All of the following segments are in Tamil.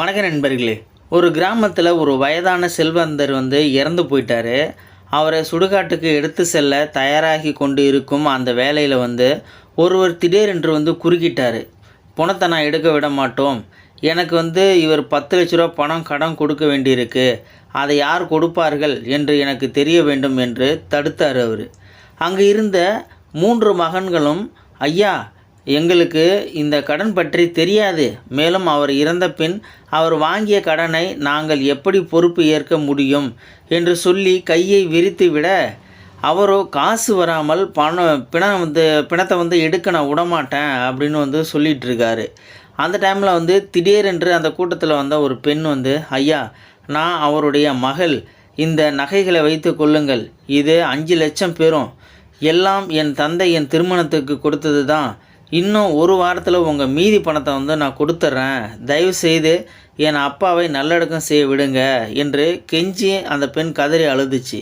வணக்க நண்பர்களே ஒரு கிராமத்தில் ஒரு வயதான செல்வந்தர் வந்து இறந்து போயிட்டாரு. அவரை சுடுகாட்டுக்கு எடுத்து செல்ல தயாராகி கொண்டு இருக்கும் அந்த வேலையில் வந்து ஒருவர் திடீரென்று வந்து குறுக்கிட்டார். பணத்தை நான் எடுக்க விட மாட்டோம். எனக்கு வந்து இவர் பத்து லட்ச ரூபா பணம் கடன் கொடுக்க வேண்டியிருக்கு. அதை யார் கொடுப்பார்கள் என்று எனக்கு தெரிய வேண்டும் என்று தடுத்தார் அவர். அங்கே இருந்த மூன்று மகன்களும் ஐயா எங்களுக்கு இந்த கடன் பற்றி தெரியாது. மேலும் அவர் இறந்த பின் அவர் வாங்கிய கடனை நாங்கள் எப்படி பொறுப்பு ஏற்க முடியும்? என்று சொல்லி கையை விரித்து விட அவரோ காசு வராமல் பணம் பிணம் வந்து பிணத்தை வந்து எடுக்க நான் விடமாட்டேன் அப்படின்னு வந்து சொல்லிகிட்ருக்காரு அந்த டைமில் வந்து திடீரென்று அந்த கூட்டத்தில் வந்த ஒரு பெண் வந்து ஐயா நான் அவருடைய மகள். இந்த நகைகளை வைத்து கொள்ளுங்கள். இது அஞ்சு லட்சம் பெறும். எல்லாம் என் தந்தை என் திருமணத்துக்கு கொடுத்தது தான் இன்னும் ஒரு வாரத்தில் உங்கள் மீதி பணத்தை வந்து நான் கொடுத்துட்றேன் தயவு செய்து என் அப்பாவை நல்லடக்கம் செய்ய விடுங்க என்று கெஞ்சி அந்த பெண் கதறி அழுதுச்சு.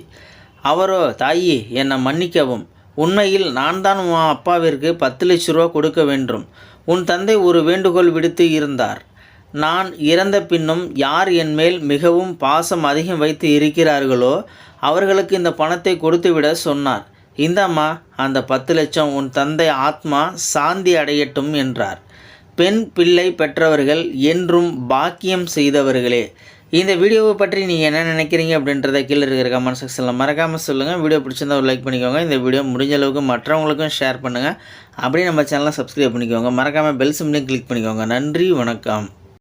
அவரோ தாயி என்னை மன்னிக்கவும். உண்மையில் நான் தான் உன் அப்பாவிற்கு பத்து லட்ச ரூபா கொடுக்க வேண்டும். உன் தந்தை ஒரு வேண்டுகோள் விடுத்து இருந்தார். நான் இறந்த பின்னும் யார் என் மேல் மிகவும் பாசம் அதிகம் வைத்து இருக்கிறார்களோ அவர்களுக்கு இந்த பணத்தை கொடுத்துவிட சொன்னார். இந்தாம்மா அந்த பத்து லட்சம் உன் தந்தை ஆத்மா சாந்தி அடையட்டும் என்றார். பெண் பிள்ளை பெற்றவர்கள் என்றும் பாக்கியம் செய்தவர்களே. இந்த வீடியோவை பற்றி நீங்கள் என்ன நினைக்கிறீங்க அப்படின்றத கீழே இருக்கிற கமெண்ட் செக்ஷனில் மறக்காமல் சொல்லுங்கள் வீடியோ பிடிச்சிருந்தா ஒரு லைக் பண்ணிக்கோங்க. இந்த வீடியோ முடிஞ்ச அளவுக்கு மற்றவங்களுக்கும் ஷேர் பண்ணுங்கள் அப்படியே நம்ம சேனலை சப்ஸ்கிரைப் பண்ணிக்கோங்க. மறக்காமல் பெல் சிம்லையும் கிளிக் பண்ணிக்கோங்க. நன்றி வணக்கம்.